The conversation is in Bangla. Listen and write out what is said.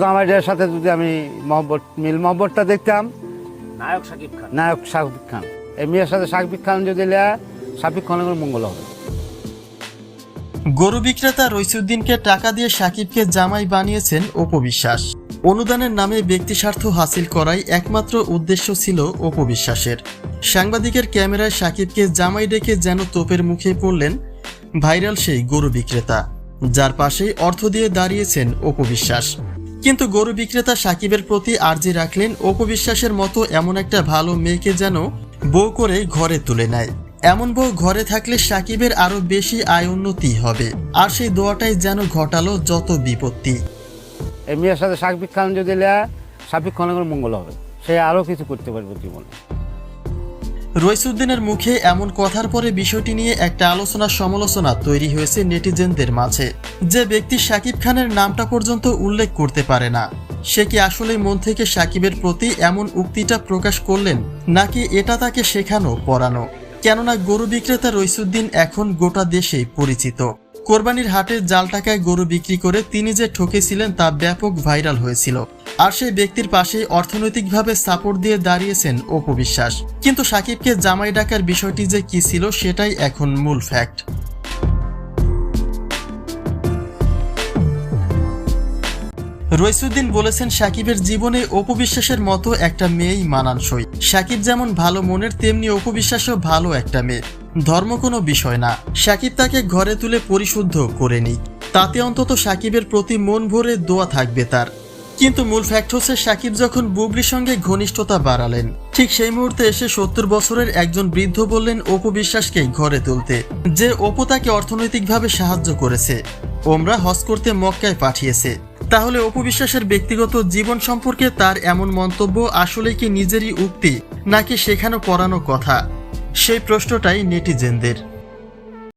জামাইটার সাথে যদি আমি মহব্বত মিল মহব্বতটা দেখতাম। নায়ক শাকিব খান। নায়ক শাকিব খান। এই মেয়ের সাথে শাকিব খান যদি লেয়া শাকিব খানের মঙ্গল হবে। গরু বিক্রেতা রইসুদ্দিনকে টাকা দিয়ে সাকিবকে জামাই বানিয়েছেন অপবিশ্বাস অনুদানের নামে ব্যক্তিস্বার্থ হাসিল করাই একমাত্র উদ্দেশ্য ছিল অপবিশ্বাসের সাংবাদিকের ক্যামেরায় সাকিবকে জামাই ডেকে যেন তোপের মুখে পড়লেন ভাইরাল সেই গরু বিক্রেতা যার পাশেই অর্থ দিয়ে দাঁড়িয়েছেন অপবিশ্বাস কিন্তু গরু বিক্রেতা সাকিবের প্রতি আর্জি রাখলেন অপবিশ্বাসের মতো এমন একটা ভালো মেয়েকে যেন বউ করে ঘরে তুলে নেয়। এমন বউ ঘরে থাকলে সাকিবের আরও বেশি আয় উন্নতি হবে। আর সেই দোয়াটাই যেন ঘটালো যত বিপত্তি। মেয়ের সাথে সাকিব খান যদি লেয়া সাকিব খানের মঙ্গল হবে। সে আরও কিছু করতে পারবে জীবনে। রইসুদ্দিনের মুখে এমন কথার পরে বিষয়টি নিয়ে একটা আলোচনা সমালোচনা তৈরি হয়েছে নেটিজেনদের মাঝে। যে ব্যক্তি শাকিব খানের নামটা পর্যন্ত উল্লেখ করতে পারে না। সে কি আসলে মন থেকে সাকিবের প্রতি এমন উক্তিটা প্রকাশ করলেন, নাকি এটা তাকে শেখানো, পড়ানো? কেননা গরু বিক্রেতা রইসুদ্দিন এখন গোটা দেশেই পরিচিত। কোরবানির হাটে জাল টাকায় গরু বিক্রি করে তিনি যে ঠকেছিলেন তা ব্যাপক ভাইরাল হয়েছিল। আর সেই ব্যক্তির পাশে অর্থনৈতিকভাবে সাপোর্ট দিয়ে দাঁড়িয়েছেন অপবিশ্বাস কিন্তু সাকিবকে জামাই ডাকার বিষয়টি যে কি ছিল, সেটাই এখন মূল ফ্যাক্ট রইসুদ্দিন বলেছেন, সাকিবের জীবনে অপবিশ্বাসের মতো একটা মেয়েই মানানসই। সাকিব যেমন ভালো মনের, তেমনি অপবিশ্বাসও ভালো একটা মেয়ে। ধর্ম কোনো বিষয় না। সাকিব তাকে ঘরে তুলে পরিশুদ্ধ করে নিক। তাতে অন্তত সাকিবের প্রতি মন ভরে দোয়া থাকবে তার। কিন্তু মূল ফ্যাক্ট হচ্ছে সাকিব যখন বুবলির সঙ্গে ঘনিষ্ঠতা বাড়ালেন, ঠিক সেই মুহূর্তে এসে সত্তর বছরের একজন বৃদ্ধ বললেন অপু বিশ্বাসকেই ঘরে তুলতে, যে অপু তাকে অর্থনৈতিকভাবে সাহায্য করেছে, ওমরা হজ করতে মক্কায় পাঠিয়েছে। তাহলে অপু বিশ্বাসের ব্যক্তিগত জীবন সম্পর্কে তার এমন মন্তব্য আসলে কি নিজেরই উক্তি, নাকি শেখানো পড়ানো কথা? সেই প্রশ্নটাই নেটিজেনদের।